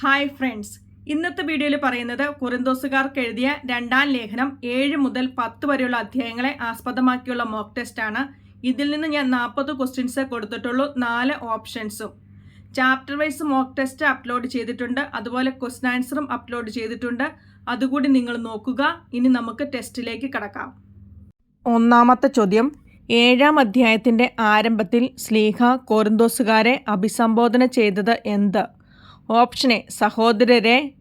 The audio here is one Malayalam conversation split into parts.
ഹായ് ഫ്രണ്ട്സ് ഇന്നത്തെ വീഡിയോയിൽ പറയുന്നത് കുറിന്തോസുകാർക്ക് എഴുതിയ രണ്ടാം ലേഖനം ഏഴ് മുതൽ പത്ത് വരെയുള്ള അധ്യായങ്ങളെ ആസ്പദമാക്കിയുള്ള മോക്ക് ടെസ്റ്റ് ആണ്. ഇതിൽ നിന്ന് ഞാൻ നാൽപ്പത് ക്വസ്റ്റ്യൻസ് കൊടുത്തിട്ടുള്ളൂ. നാല് ഓപ്ഷൻസും chapter wise mock test upload ചെയ്തിട്ടുണ്ട്. അതുപോലെ ക്വസ്റ്റ്യൻ ആൻസറും അപ്ലോഡ് ചെയ്തിട്ടുണ്ട്. അതുകൂടി നിങ്ങൾ നോക്കുക. ഇനി നമുക്ക് ടെസ്റ്റിലേക്ക് കടക്കാം. ഒന്നാമത്തെ ചോദ്യം. ഏഴാം അധ്യായത്തിന്റെ ആരംഭത്തിൽ സ്ലീഹ കോറിന്തോസുകാരെ അഭിസംബോധന ചെയ്തത് എന്ത്? ഓപ്ഷൻ എ സഹോദരരെ.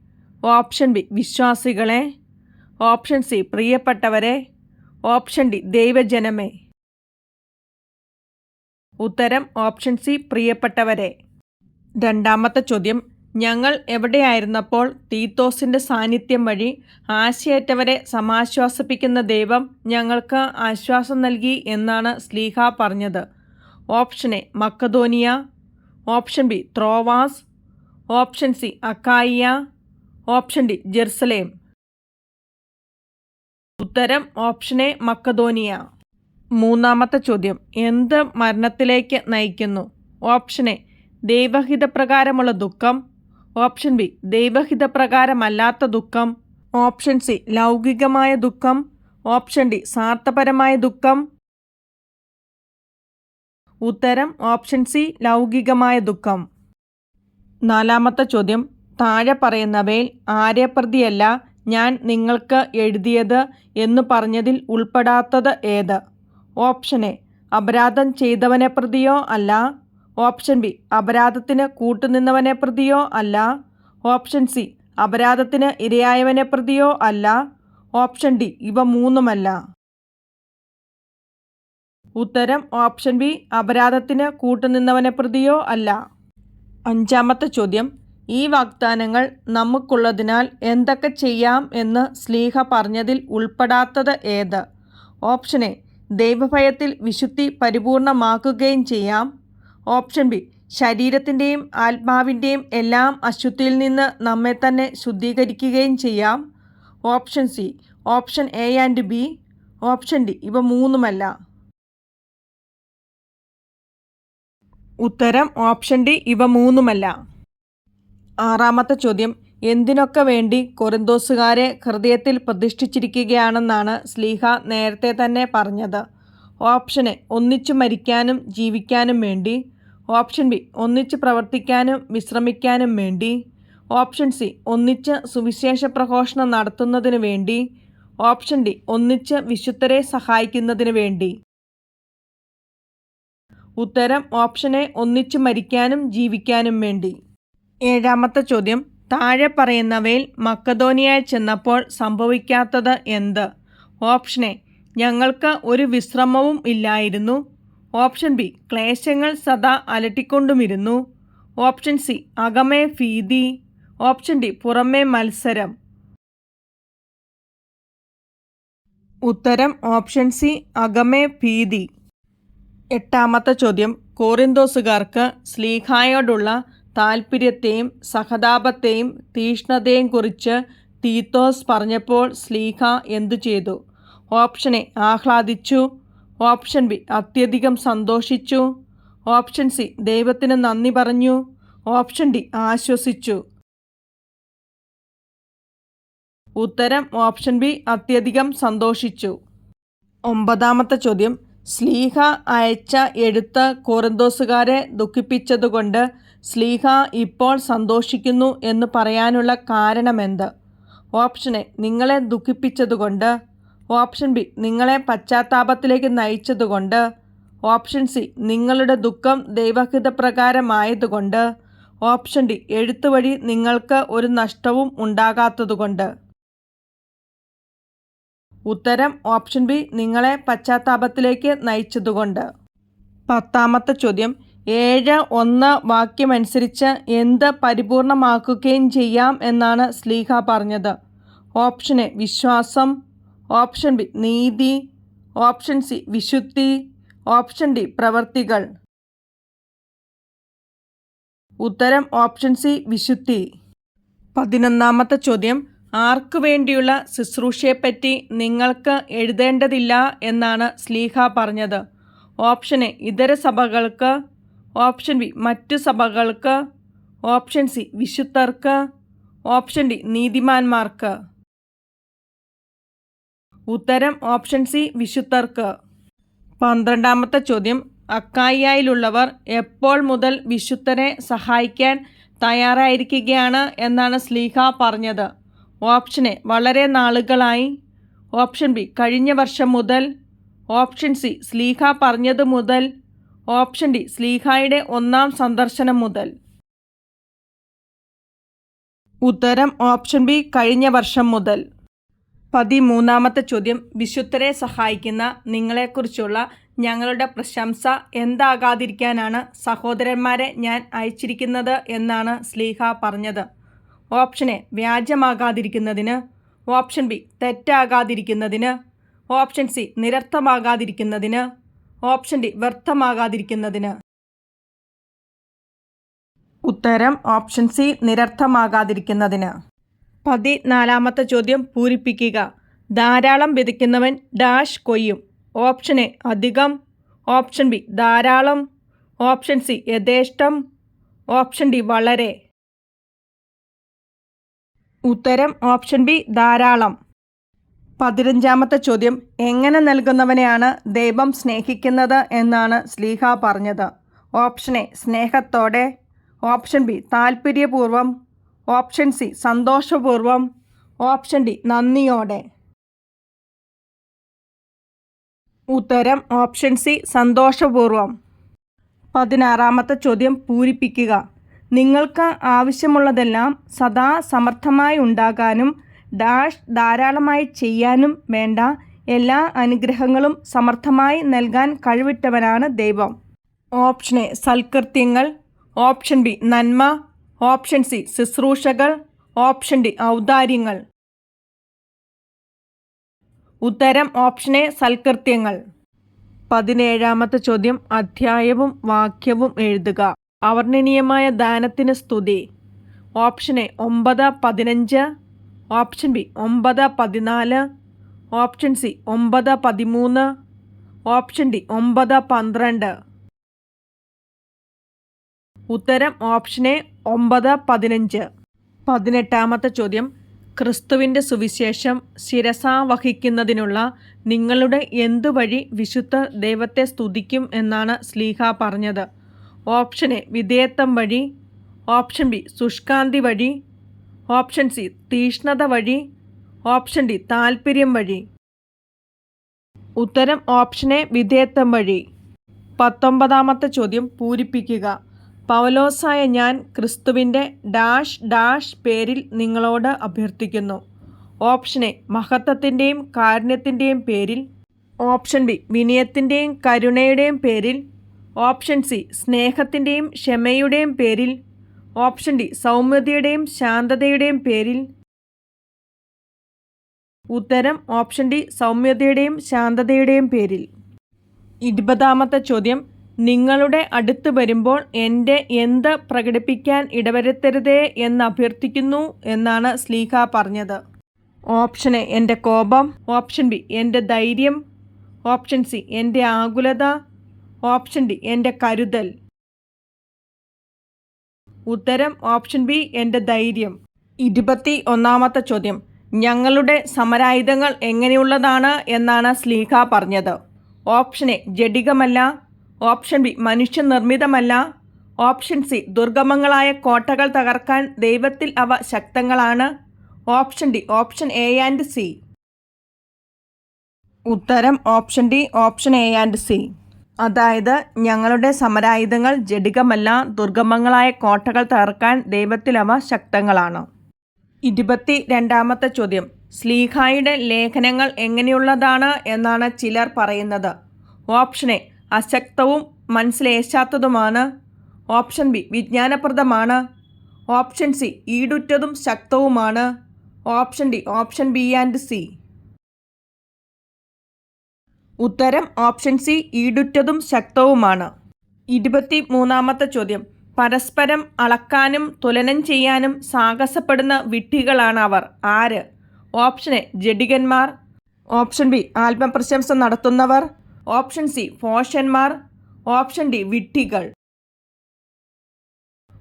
ഓപ്ഷൻ ബി വിശ്വാസികളെ. ഓപ്ഷൻ സി പ്രിയപ്പെട്ടവരെ. ഓപ്ഷൻ ഡി ദൈവജനമേ. ഉത്തരം ഓപ്ഷൻ സി പ്രിയപ്പെട്ടവരെ. രണ്ടാമത്തെ ചോദ്യം ഞങ്ങൾ എവിടെയായിരുന്നപ്പോൾ തീത്തോസിന്റെ സാന്നിധ്യം വഴി ആശയേറ്റവരെ സമാശ്വാസിപ്പിക്കുന്ന ദൈവം ഞങ്ങൾക്ക് ആശ്വാസം നൽകി എന്നാണ് സ്ലീഹ പറഞ്ഞത്. ഓപ്ഷൻ എ മക്കതോനിയ option B ത്രോവാസ്. Option C അക്കായിയ. Option D Jerusalem. ഉത്തരം ഓപ്ഷൻ എ മക്കതോനിയ മൂന്നാമത്തെ ചോദ്യം എന്ത് മരണത്തിലേക്ക് നയിക്കുന്നു? ഓപ്ഷൻ എ ദൈവഹിതപ്രകാരമുള്ള ദുഃഖം. ഓപ്ഷൻ ബി ദൈവഹിതപ്രകാരമല്ലാത്ത ദുഃഖം. ഓപ്ഷൻ സി ലൗകികമായ ദുഃഖം. ഓപ്ഷൻ ഡി സാർത്ഥപരമായ ദുഃഖം. ഉത്തരം ഓപ്ഷൻ സി ലൗകികമായ ദുഃഖം. നാലാമത്തെ ചോദ്യം. താഴെ പറയുന്നവയിൽ ആരെ പ്രതിയല്ല ഞാൻ നിങ്ങൾക്ക് എഴുതിയത് എന്ന് പറഞ്ഞതിൽ ഉൾപ്പെടാത്തത് ഏത്? ഓപ്ഷൻ എ അപരാധം ചെയ്തവനെ പ്രതിയോ അല്ല? ഓപ്ഷൻ ബി അപരാധത്തിന് കൂട്ടുനിന്നവനെ പ്രതിയോ അല്ല? ഓപ്ഷൻ സി അപരാധത്തിന് ഇരയായവനെ പ്രതിയോ അല്ല? ഓപ്ഷൻ ഡി ഇവ മൂന്നുമല്ല. ഉത്തരം ഓപ്ഷൻ ബി അപരാധത്തിന് കൂട്ടുനിന്നവനെ പ്രതിയോ അല്ല. അഞ്ചാമത്തെ ചോദ്യം. ഈ വാഗ്ദാനങ്ങൾ നമുക്കുള്ളതിനാൽ എന്തൊക്കെ ചെയ്യാം എന്ന് സ്ലീഹ പറഞ്ഞതിൽ ഉൾപ്പെടാത്തത് ഏത്? ഓപ്ഷൻ എ ദൈവഭയത്തിൽ വിശുദ്ധി പരിപൂർണമാക്കുകയും ചെയ്യാം. ഓപ്ഷൻ ബി ശരീരത്തിന്റെയും ആത്മാവിന്റെയും എല്ലാം അശുദ്ധിയിൽ നിന്ന് നമ്മെ തന്നെ ശുദ്ധീകരിക്കുകയും ചെയ്യാം. Option C option A and B. Option D ഇവ മൂന്നുമല്ല. ഉത്തരം ഓപ്ഷൻ ഡി ഇവ മൂന്നുമല്ല. ആറാമത്തെ ചോദ്യം എന്തിനൊക്കെ വേണ്ടി കൊറിന്തോസുകാരെ ഹൃദയത്തിൽ പ്രതിഷ്ഠിച്ചിരിക്കുകയാണെന്നാണ് സ്ലീഹ നേരത്തെ തന്നെ പറഞ്ഞത്. ഓപ്ഷൻ എ ഒന്നിച്ചു മരിക്കാനും ജീവിക്കാനും വേണ്ടി. ഓപ്ഷൻ ബി ഒന്നിച്ച് പ്രവർത്തിക്കാനും വിശ്രമിക്കാനും വേണ്ടി. ഓപ്ഷൻ സി ഒന്നിച്ച് സുവിശേഷ പ്രഘോഷണം നടത്തുന്നതിന് വേണ്ടി. ഓപ്ഷൻ ഡി ഒന്നിച്ച് വിശുദ്ധരെ സഹായിക്കുന്നതിന് വേണ്ടി. ഉത്തരം ഓപ്ഷൻ എ ഒന്നിച്ച് മരിക്കാനും ജീവിക്കാനും വേണ്ടി. ഏഴാമത്തെ ചോദ്യം താഴെ പറയുന്നവയിൽ മക്കധോനിയായി ചെന്നപ്പോൾ സംഭവിക്കാത്തത് എന്ത്? ഓപ്ഷൻ എ ഞങ്ങൾക്ക് ഒരു വിശ്രമവും ഇല്ലായിരുന്നു. ഓപ്ഷൻ ബി ക്ലേശങ്ങൾ സദാ അലട്ടിക്കൊണ്ടുമിരുന്നു. ഓപ്ഷൻ സി അകമേ ഭീതി. ഓപ്ഷൻ ഡി പുറമേ മത്സരം. ഉത്തരം ഓപ്ഷൻ സി അകമേ ഭീതി. എട്ടാമത്തെ ചോദ്യം. കോറിന്തോസുകാർക്ക് സ്ലീഹായോടുള്ള താൽപ്പര്യത്തെയും സഹതാപത്തെയും തീഷ്ണതയും കുറിച്ച് തീത്തോസ് പറഞ്ഞപ്പോൾ സ്ലീഹ എന്തു ചെയ്തു? ഓപ്ഷൻ എ ആഹ്ലാദിച്ചു. ഓപ്ഷൻ ബി അത്യധികം സന്തോഷിച്ചു. ഓപ്ഷൻ സി ദൈവത്തിന് നന്ദി പറഞ്ഞു. ഓപ്ഷൻ ഡി ആശ്വസിച്ചു. ഉത്തരം ഓപ്ഷൻ ബി അത്യധികം സന്തോഷിച്ചു. ഒമ്പതാമത്തെ ചോദ്യം. സ്ലീഹ അയച്ച എഴുത്ത് കോറിന്തോസുകാരെ ദുഃഖിപ്പിച്ചതുകൊണ്ട് സ്ലീഹ ഇപ്പോൾ സന്തോഷിക്കുന്നു എന്ന് പറയാനുള്ള കാരണമെന്ത്? ഓപ്ഷൻ എ നിങ്ങളെ ദുഃഖിപ്പിച്ചതുകൊണ്ട്. ഓപ്ഷൻ ബി നിങ്ങളെ പശ്ചാത്താപത്തിലേക്ക് നയിച്ചതുകൊണ്ട്. ഓപ്ഷൻ സി നിങ്ങളുടെ ദുഃഖം ദൈവഹിതപ്രകാരമായതുകൊണ്ട്. ഓപ്ഷൻ ഡി എഴുത്തുവഴി നിങ്ങൾക്ക് ഒരു നഷ്ടവും ഉണ്ടാകാത്തതുകൊണ്ട്. ഉത്തരം ഓപ്ഷൻ ബി നിങ്ങളെ പശ്ചാത്താപത്തിലേക്ക് നയിച്ചതുകൊണ്ട്. പത്താമത്തെ ചോദ്യം ഏഴ് ഒന്ന് വാക്യമനുസരിച്ച് എന്ത് പരിപൂർണമാക്കുകയും ചെയ്യാം എന്നാണ് സ്ലീഹ പറഞ്ഞത്. ഓപ്ഷൻ എ വിശ്വാസം. ഓപ്ഷൻ ബി നീതി. ഓപ്ഷൻ സി വിശുദ്ധി. ഓപ്ഷൻ ഡി പ്രവർത്തികൾ. ഉത്തരം ഓപ്ഷൻ സി വിശുദ്ധി. പതിനൊന്നാമത്തെ ചോദ്യം ആർക്കു വേണ്ടിയുള്ള ശുശ്രൂഷയെപ്പറ്റി നിങ്ങൾക്ക് എഴുതേണ്ടതില്ല എന്നാണ് സ്ലീഹ പറഞ്ഞത്. ഓപ്ഷൻ എ ഇതര സഭകൾക്ക്. ഓപ്ഷൻ ബി മറ്റു സഭകൾക്ക്. ഓപ്ഷൻ സി വിശുദ്ധർക്ക്. ഓപ്ഷൻ ഡി നീതിമാന്മാർക്ക്. ഉത്തരം ഓപ്ഷൻ സി വിശുദ്ധർക്ക്. പന്ത്രണ്ടാമത്തെ ചോദ്യം അക്കായിയായിലുള്ളവർ എപ്പോൾ മുതൽ വിശുദ്ധരെ സഹായിക്കാൻ തയ്യാറായിരിക്കുകയാണ് എന്നാണ് സ്ലീഹ പറഞ്ഞത്. ഓപ്ഷൻ എ വളരെ നാളുകളായി. ഓപ്ഷൻ ബി കഴിഞ്ഞ വർഷം മുതൽ. ഓപ്ഷൻ സി സ്ലീഹ പറഞ്ഞത് മുതൽ. ഓപ്ഷൻ ഡി സ്ലീഹായുടെ ഒന്നാം സന്ദർശനം മുതൽ. ഉത്തരം ഓപ്ഷൻ ബി കഴിഞ്ഞ വർഷം മുതൽ. പതിമൂന്നാമത്തെ ചോദ്യം വിശുദ്ധരെ സഹായിക്കുന്ന നിങ്ങളെക്കുറിച്ചുള്ള ഞങ്ങളുടെ പ്രശംസ എന്താകാതിരിക്കാനാണ് സഹോദരന്മാരെ ഞാൻ അയച്ചിരിക്കുന്നത് എന്നാണ് സ്ലീഹ പറഞ്ഞത്. ഓപ്ഷൻ എ വ്യാജമാകാതിരിക്കുന്നതിന് ഓപ്ഷൻ ബി തെറ്റാകാതിരിക്കുന്നതിന് ഓപ്ഷൻ സി നിരർത്ഥമാകാതിരിക്കുന്നതിന് ഓപ്ഷൻ ഡി വ്യർത്ഥമാകാതിരിക്കുന്നതിന്. ഉത്തരം ഓപ്ഷൻ സി നിരർത്ഥമാകാതിരിക്കുന്നതിന്. പതിനാലാമത്തെ ചോദ്യം പൂരിപ്പിക്കുക. ധാരാളം വിതയ്ക്കുന്നവൻ ഡാഷ് കൊയ്യും. ഓപ്ഷൻ എ അധികം ഓപ്ഷൻ ബി ധാരാളം ഓപ്ഷൻ സി യഥേഷ്ടം ഓപ്ഷൻ ഡി വളരെ. ഉത്തരം ഓപ്ഷൻ ബി ധാരാളം. പതിനഞ്ചാമത്തെ ചോദ്യം എങ്ങനെ നൽകുന്നവനെയാണ് ദൈവം സ്നേഹിക്കുന്നത് എന്നാണ് സ്ലീഹ പറഞ്ഞത്. ഓപ്ഷൻ എ സ്നേഹത്തോടെ. ഓപ്ഷൻ ബി താൽപ്പര്യപൂർവം ഓപ്ഷൻ സി സന്തോഷപൂർവം. ഓപ്ഷൻ ഡി നന്ദിയോടെ. ഉത്തരം ഓപ്ഷൻ സി സന്തോഷപൂർവം. പതിനാറാമത്തെ ചോദ്യം പൂരിപ്പിക്കുക. നിങ്ങൾക്ക് ആവശ്യമുള്ളതെല്ലാം സദാ സമർത്ഥമായി ഉണ്ടാകാനും ഡാഷ് ധാരാളമായി ചെയ്യാനും വേണ്ട എല്ലാ അനുഗ്രഹങ്ങളും സമർത്ഥമായി നൽകാൻ കഴിവിട്ടവനാണ് ദൈവം. ഓപ്ഷൻ എ സൽകൃത്യങ്ങൾ. ഓപ്ഷൻ ബി നന്മ. ഓപ്ഷൻ സി ശുശ്രൂഷകൾ. ഓപ്ഷൻ ഡി ഔദാര്യങ്ങൾ. ഉത്തരം ഓപ്ഷൻ എ സൽകൃത്യങ്ങൾ. പതിനേഴാമത്തെ ചോദ്യം അധ്യായവും വാക്യവും എഴുതുക. അവർണനീയമായ ദാനത്തിന് സ്തുതി. ഓപ്ഷൻ എ ഒമ്പത് പതിനഞ്ച് ഓപ്ഷൻ ബി ഒമ്പത് പതിനാല് ഓപ്ഷൻ സി ഒമ്പത് പതിമൂന്ന് ഓപ്ഷൻ ഡി ഒമ്പത് പന്ത്രണ്ട്. ഉത്തരം ഓപ്ഷൻ എ ഒമ്പത് പതിനഞ്ച്. പതിനെട്ടാമത്തെ ചോദ്യം ക്രിസ്തുവിന്റെ സുവിശേഷം ശിരസാ വഹിക്കുന്നതിനുള്ള നിങ്ങളുടെ എന്തു വഴി വിശുദ്ധ ദൈവത്തെ സ്തുതിക്കും എന്നാണ് സ്ലീഹ പറഞ്ഞത്. ഓപ്ഷൻ എ വിധേയത്വം വഴി ഓപ്ഷൻ ബി ശുഷ്കാന്തി വഴി ഓപ്ഷൻ സി തീഷ്ണത വഴി ഓപ്ഷൻ ഡി താൽപ്പര്യം വഴി. ഉത്തരം ഓപ്ഷൻ എ വിധേയത്വം വഴി. പത്തൊമ്പതാമത്തെ ചോദ്യം പൂരിപ്പിക്കുക. പൗലോസായ ഞാൻ ക്രിസ്തുവിന്റെ ഡാഷ് ഡാഷ് പേരിൽ നിങ്ങളോട് അഭ്യർത്ഥിക്കുന്നു. ഓപ്ഷൻ എ മഹത്വത്തിന്റെയും കാരുണ്യത്തിന്റെയും പേരിൽ ഓപ്ഷൻ ബി വിനയത്തിന്റെയും കരുണയുടെയും പേരിൽ ഓപ്ഷൻ സി സ്നേഹത്തിന്റെയും ക്ഷമയുടെയും പേരിൽ. ഓപ്ഷൻ ഡി സൗമ്യതയുടെയും ശാന്തതയുടെയും പേരിൽ. ഉത്തരം ഓപ്ഷൻ ഡി സൗമ്യതയുടെയും ശാന്തതയുടെയും പേരിൽ. ഇരുപതാമത്തെ ചോദ്യം നിങ്ങളുടെ അടുത്ത് വരുമ്പോൾ എന്റെ എന്ത് പ്രകടിപ്പിക്കാൻ ഇടവരുത്തരുതേ എന്ന് അഭ്യർത്ഥിക്കുന്നു എന്നാണ് സ്ലീഹ പറഞ്ഞത്. ഓപ്ഷൻ എ എന്റെ കോപം. ഓപ്ഷൻ ബി എന്റെ ധൈര്യം. ഓപ്ഷൻ സി എന്റെ ആകുലത. ഓപ്ഷൻ ഡി എന്റെ കരുതൽ. ഉത്തരം ഓപ്ഷൻ ബി എന്റെ ധൈര്യം. ഇരുപത്തി ഒന്നാമത്തെ ചോദ്യം ഞങ്ങളുടെ സമരായുധങ്ങൾ എങ്ങനെയുള്ളതാണ് എന്നാണ് സ്ലീഹ പറഞ്ഞത്. ഓപ്ഷൻ എ ജഡികമല്ല ഓപ്ഷൻ ബി മനുഷ്യനിർമ്മിതമല്ല. ഓപ്ഷൻ സി ദുർഗമങ്ങളായ കോട്ടകൾ തകർക്കാൻ ദൈവത്തിൽ അവ ശക്തങ്ങളാണ്. Option D option A and C. ഉത്തരം option D option A and C. അതായത് ഞങ്ങളുടെ സമരായുധങ്ങൾ ജഡികമല്ല ദുർഗമങ്ങളായ കോട്ടകൾ തകർക്കാൻ ദൈവത്തിലവ ശക്തങ്ങളാണ്. ഇരുപത്തി രണ്ടാമത്തെ ചോദ്യം. സ്ലീഹായുടെ ലേഖനങ്ങൾ എങ്ങനെയുള്ളതാണ് എന്നാണ് ചിലർ പറയുന്നത്. Option A. അശക്തവും മനസ്സിലേശാത്തതുമാണ്. Option B. വിജ്ഞാനപ്രദമാണ്. Option C. ഈടുറ്റതും ശക്തവുമാണ്. Option D. Option B and C. ഉത്തരം ഓപ്ഷൻ സി ഈടുറ്റതും ശക്തവുമാണ്. ഇരുപത്തി മൂന്നാമത്തെ ചോദ്യം. പരസ്പരം അളക്കാനും തുലനം ചെയ്യാനും സാഹസപ്പെടുന്ന വിട്ടികളാണ് അവർ. ആര്? ഓപ്ഷൻ എ ജഡികന്മാർ. ഓപ്ഷൻ ബി ആത്മപ്രശംസ നടത്തുന്നവർ. ഓപ്ഷൻ സി ഫോഷന്മാർ. ഓപ്ഷൻ ഡി വിട്ടികൾ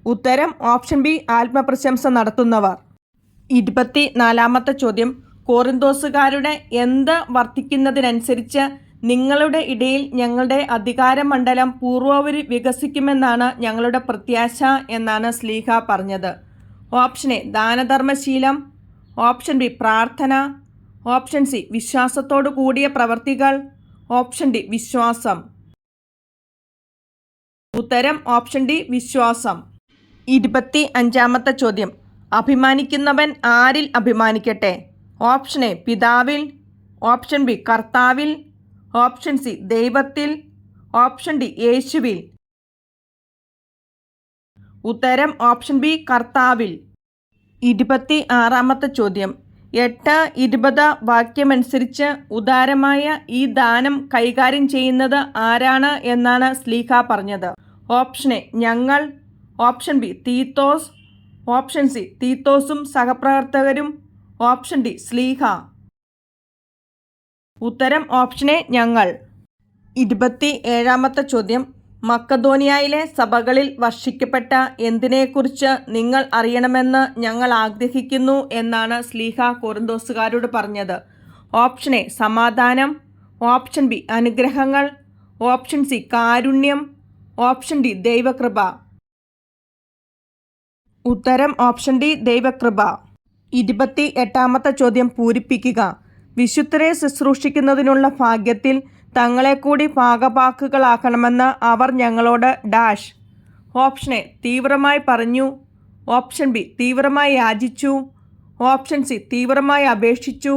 ഉത്തരം ഓപ്ഷൻ ബി ആത്മപ്രശംസ നടത്തുന്നവർ. ഇരുപത്തി നാലാമത്തെ ചോദ്യം. കോറിന്തോസുകാരുടെ എന്ത് വർദ്ധിക്കുന്നതിനനുസരിച്ച് നിങ്ങളുടെ ഇടയിൽ ഞങ്ങളുടെ അധികാരമണ്ഡലം പൂർവോപരി വികസിക്കുമെന്നാണ് ഞങ്ങളുടെ പ്രത്യാശ എന്നാണ് സ്ലീഹ പറഞ്ഞത്. ഓപ്ഷൻ എ ദാനധർമ്മശീലം. ഓപ്ഷൻ ബി പ്രാർത്ഥന. ഓപ്ഷൻ സി വിശ്വാസത്തോടു കൂടിയ പ്രവർത്തികൾ. ഓപ്ഷൻ ഡി വിശ്വാസം. ഉത്തരം ഓപ്ഷൻ ഡി വിശ്വാസം. ഇരുപത്തി അഞ്ചാമത്തെ ചോദ്യം. അഭിമാനിക്കുന്നവൻ ആരിൽ അഭിമാനിക്കട്ടെ? ഓപ്ഷൻ എ പിതാവിൽ. ഓപ്ഷൻ ബി കർത്താവിൽ. ഓപ്ഷൻ സി ദൈവത്തിൽ. ഓപ്ഷൻ ഡി യേശുവിൽ. ഉത്തരം ഓപ്ഷൻ ബി കർത്താവിൽ. ഇരുപത്തി ആറാമത്തെ ചോദ്യം. എട്ട് ഇരുപത് വാക്യമനുസരിച്ച് ഉദാരമായ ഈ ദാനം കൈകാര്യം ചെയ്യുന്നത് ആരാണ് എന്നാണ് സ്ലീഹ പറഞ്ഞത്. ഓപ്ഷൻ എ ഞങ്ങൾ. Option B Titus. Option C തീത്തോസും സഹപ്രവർത്തകരും. ഓപ്ഷൻ ഡി സ്ലീഹ. ഉത്തരം ഓപ്ഷനെ ഞങ്ങൾ. ഇരുപത്തി ഏഴാമത്തെ ചോദ്യം. മക്കധോനിയയിലെ സഭകളിൽ വർഷിക്കപ്പെട്ട എന്തിനെക്കുറിച്ച് നിങ്ങൾ അറിയണമെന്ന് ഞങ്ങൾ ആഗ്രഹിക്കുന്നു എന്നാണ് സ്ലീഹ കോറിന്തോസുകാരോട് പറഞ്ഞത്. ഓപ്ഷൻ എ സമാധാനം. ഓപ്ഷൻ ബി അനുഗ്രഹങ്ങൾ. ഓപ്ഷൻ സി കാരുണ്യം. ഓപ്ഷൻ ഡി ദൈവകൃപ. ഉത്തരം ഓപ്ഷൻ ഡി ദൈവകൃപ. ഇരുപത്തി എട്ടാമത്തെ ചോദ്യം പൂരിപ്പിക്കുക. വിശുദ്ധരെ ശുശ്രൂഷിക്കുന്നതിനുള്ള ഭാഗ്യത്തിൽ തങ്ങളെ കൂടി ഭാഗപാക്കുകളാക്കണമെന്ന് അവർ ഞങ്ങളോട് ഡാഷ്. ഓപ്ഷൻ എ തീവ്രമായി പറഞ്ഞു. ഓപ്ഷൻ ബി തീവ്രമായി യാചിച്ചു. ഓപ്ഷൻ സി തീവ്രമായി അപേക്ഷിച്ചു.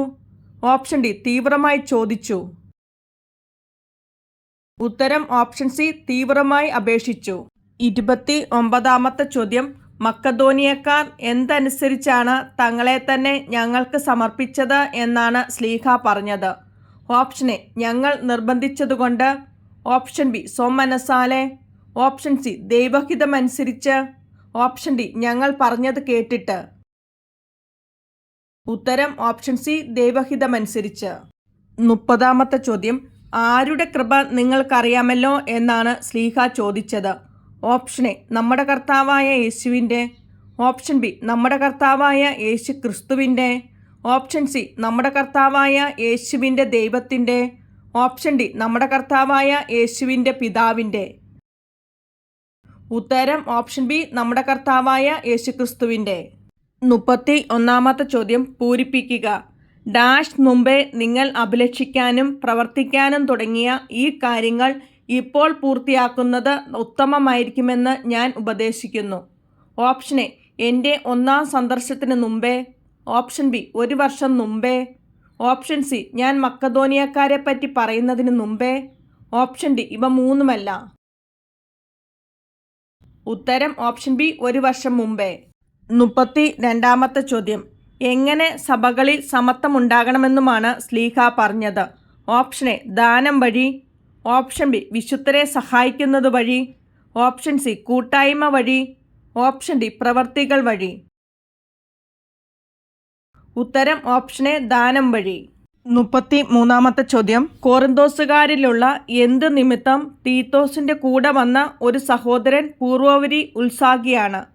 ഓപ്ഷൻ ഡി തീവ്രമായി ചോദിച്ചു. ഉത്തരം ഓപ്ഷൻ സി തീവ്രമായി അപേക്ഷിച്ചു. ഇരുപത്തി ഒമ്പതാമത്തെ ചോദ്യം മക്കധോനിയക്കാർ എന്തനുസരിച്ചാണ് തങ്ങളെ തന്നെ ഞങ്ങൾക്ക് സമർപ്പിച്ചത് എന്നാണ് സ്ലീഹ പറഞ്ഞത്. ഓപ്ഷൻ എ ഞങ്ങൾ നിർബന്ധിച്ചതുകൊണ്ട്. ഓപ്ഷൻ ബി സോമനസാലെ ഓപ്ഷൻ സി ദൈവഹിതമനുസരിച്ച്. ഓപ്ഷൻ ഡി ഞങ്ങൾ പറഞ്ഞത് കേട്ടിട്ട്. ഉത്തരം ഓപ്ഷൻ സി ദൈവഹിതമനുസരിച്ച്. മുപ്പതാമത്തെ ചോദ്യം ആരുടെ കൃപ നിങ്ങൾക്കറിയാമല്ലോ എന്നാണ് സ്ലീഹ ചോദിച്ചത്. ഓപ്ഷൻ എ നമ്മുടെ കർത്താവായ യേശുവിന്റെ. ഓപ്ഷൻ ബി നമ്മുടെ കർത്താവായ യേശു ക്രിസ്തുവിന്റെ ഓപ്ഷൻ സി നമ്മുടെ കർത്താവായ യേശുവിന്റെ ദൈവത്തിന്റെ. ഓപ്ഷൻ ഡി നമ്മുടെ കർത്താവായ യേശുവിന്റെ പിതാവിന്റെ. ഉത്തരം ഓപ്ഷൻ ബി നമ്മുടെ കർത്താവായ യേശുക്രിസ്തുവിന്റെ. മുപ്പത്തി ഒന്നാമത്തെ ചോദ്യം പൂരിപ്പിക്കുക. ഡാഷ് മുമ്പേ നിങ്ങൾ അഭിലഷിക്കാനും പ്രവർത്തിക്കാനും തുടങ്ങിയ ഈ കാര്യങ്ങൾ ഇപ്പോൾ പൂർത്തിയാക്കുന്നത് ഉത്തമമായിരിക്കുമെന്ന് ഞാൻ ഉപദേശിക്കുന്നു. ഓപ്ഷൻ എ എന്റെ ഒന്നാം സന്ദർശനത്തിന് മുമ്പേ. ഓപ്ഷൻ ബി ഒരു വർഷം മുമ്പേ. ഓപ്ഷൻ സി ഞാൻ മക്കധോനിയക്കാരെ പറ്റി പറയുന്നതിന് മുമ്പേ. ഓപ്ഷൻ ഡി ഇവ മൂന്നുമല്ല. ഉത്തരം ഓപ്ഷൻ ബി ഒരു വർഷം മുമ്പേ. മുപ്പത്തി രണ്ടാമത്തെ ചോദ്യം എങ്ങനെ സഭകളിൽ സമത്വമുണ്ടാകണമെന്നുമാണ് സ്ലീഹ പറഞ്ഞത്? ഓപ്ഷൻ എ ദാനം വഴി ഓപ്ഷൻ ബി വിശുദ്ധരെ സഹായിക്കുന്നത് വഴി. ഓപ്ഷൻ സി കൂട്ടായ്മ വഴി. ഓപ്ഷൻ ഡി പ്രവർത്തികൾ വഴി. ഉത്തരം ഓപ്ഷൻ എ ദാനം വഴി. മുപ്പത്തി മൂന്നാമത്തെ ചോദ്യം. കോറിന്തോസുകാരിലുള്ള എന്ത് നിമിത്തം തീത്തോസിന്റെ കൂടെ വന്ന ഒരു സഹോദരൻ പൂർവോപരി ഉത്സാഹിയാണ്?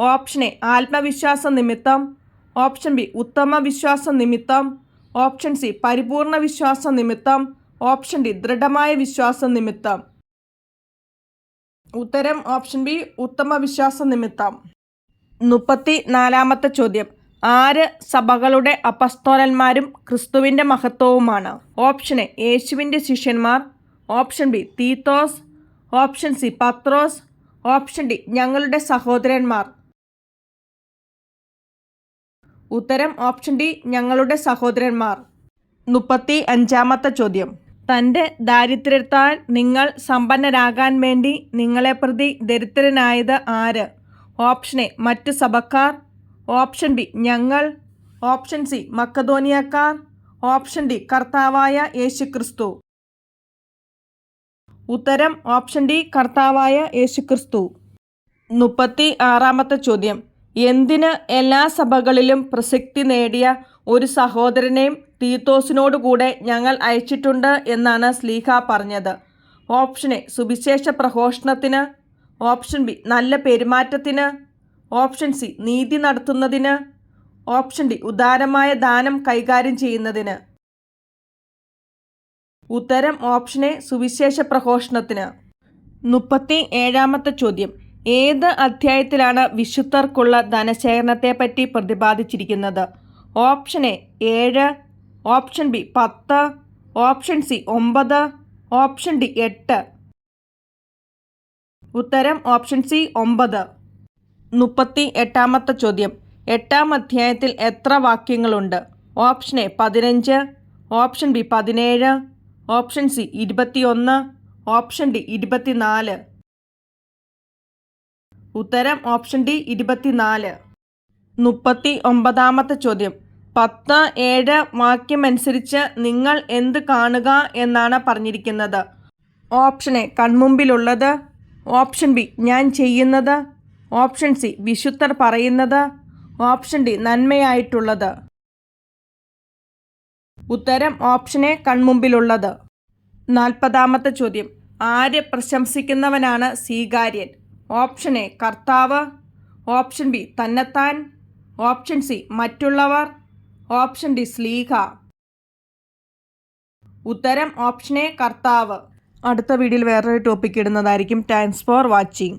ഓപ്ഷൻ എ ആത്മവിശ്വാസ നിമിത്തം. ഓപ്ഷൻ ബി ഉത്തമ വിശ്വാസ നിമിത്തം. ഓപ്ഷൻ സി പരിപൂർണ വിശ്വാസ നിമിത്തം. ഓപ്ഷൻ ഡി ദൃഢമായ വിശ്വാസ നിമിത്തം. ഉത്തരം ഓപ്ഷൻ ബി ഉത്തമ വിശ്വാസ നിമിത്തം. മുപ്പത്തി നാലാമത്തെ ചോദ്യം. ആര് സഭകളുടെ അപസ്തോലന്മാരും ക്രിസ്തുവിന്റെ മഹത്വവുമാണ്? ഓപ്ഷൻ എ യേശുവിന്റെ ശിഷ്യന്മാർ. Option B Titus. Option C പത്രോസ്. ഓപ്ഷൻ ഡി ഞങ്ങളുടെ സഹോദരന്മാർ. ഉത്തരം ഓപ്ഷൻ ഡി ഞങ്ങളുടെ സഹോദരന്മാർ. മുപ്പത്തി അഞ്ചാമത്തെ ചോദ്യം. തന്റെ ദാരിദ്ര്യത്താൽ നിങ്ങൾ സമ്പന്നരാകാൻ വേണ്ടി നിങ്ങളെ പ്രതി ദരിദ്രനായത് ആര്? ഓപ്ഷൻ എ മറ്റു സഭക്കാർ. ഓപ്ഷൻ ബി ഞങ്ങൾ. ഓപ്ഷൻ സി മക്കധോനിയക്കാർ ഓപ്ഷൻ ഡി കർത്താവായ യേശുക്രിസ്തു. ഉത്തരം ഓപ്ഷൻ ഡി കർത്താവായ യേശുക്രിസ്തു. മുപ്പത്തി ആറാമത്തെ ചോദ്യം. എന്തിന് എല്ലാ സഭകളിലും പ്രസക്തി നേടിയ ഒരു സഹോദരനെയും തീത്തോസിനോടുകൂടെ ഞങ്ങൾ അയച്ചിട്ടുണ്ട് എന്നാണ് സ്ലീഹ പറഞ്ഞത്. ഓപ്ഷൻ എ സുവിശേഷ പ്രഘോഷണത്തിന്. ഓപ്ഷൻ ബി നല്ല പെരുമാറ്റത്തിന്. ഓപ്ഷൻ സി നീതി നടത്തുന്നതിന്. ഓപ്ഷൻ ഡി ഉദാരമായ ദാനം കൈകാര്യം ചെയ്യുന്നതിന്. ഉത്തരം ഓപ്ഷൻ എ സുവിശേഷ പ്രഘോഷണത്തിന്. മുപ്പത്തി ഏഴാമത്തെ ചോദ്യം ഏത് അധ്യായത്തിലാണ് വിശുദ്ധർക്കുള്ള ധനശേഖരണത്തെപ്പറ്റി പ്രതിപാദിച്ചിരിക്കുന്നത്? ഓപ്ഷൻ എ ഏഴ് ഓപ്ഷൻ ബി പത്ത് ഓപ്ഷൻ സി ഒമ്പത് ഓപ്ഷൻ ഡി എട്ട്. ഉത്തരം ഓപ്ഷൻ സി ഒമ്പത്. മുപ്പത്തി എട്ടാമത്തെ ചോദ്യം. എട്ടാം അധ്യായത്തിൽ എത്ര വാക്യങ്ങളുണ്ട്? ഓപ്ഷൻ എ പതിനഞ്ച് ഓപ്ഷൻ ബി പതിനേഴ് ഓപ്ഷൻ സി ഇരുപത്തിയൊന്ന് ഓപ്ഷൻ ഡി ഇരുപത്തിനാല്. ഉത്തരം ഓപ്ഷൻ ഡി ഇരുപത്തിനാല്. മുപ്പത്തി ഒമ്പതാമത്തെ ചോദ്യം. പത്ത് ഏഴ് വാക്യമനുസരിച്ച് നിങ്ങൾ എന്ത് കാണുക എന്നാണ് പറഞ്ഞിരിക്കുന്നത്. ഓപ്ഷൻ എ കൺമുമ്പിലുള്ളത്. ഓപ്ഷൻ ബി ഞാൻ ചെയ്യുന്നത്. ഓപ്ഷൻ സി വിശുദ്ധർ പറയുന്നത്. ഓപ്ഷൻ ഡി നന്മയായിട്ടുള്ളത്. ഉത്തരം ഓപ്ഷൻ എ കൺമുമ്പിലുള്ളത്. നാൽപ്പതാമത്തെ ചോദ്യം ആര് പ്രശംസിക്കുന്നവനാണ് സ്വീകാര്യൻ? ഓപ്ഷൻ എ കർത്താവ്. ഓപ്ഷൻ ബി തന്നെത്താൻ. ഓപ്ഷൻ സി മറ്റുള്ളവർ. ഓപ്ഷൻ ഡി സ്ലീഹ. ഉത്തരം ഓപ്ഷനെ കർത്താവ്. അടുത്ത വീഡിയോയിൽ വേറൊരു ടോപ്പിക് ഇടുന്നതായിരിക്കും. Thanks for watching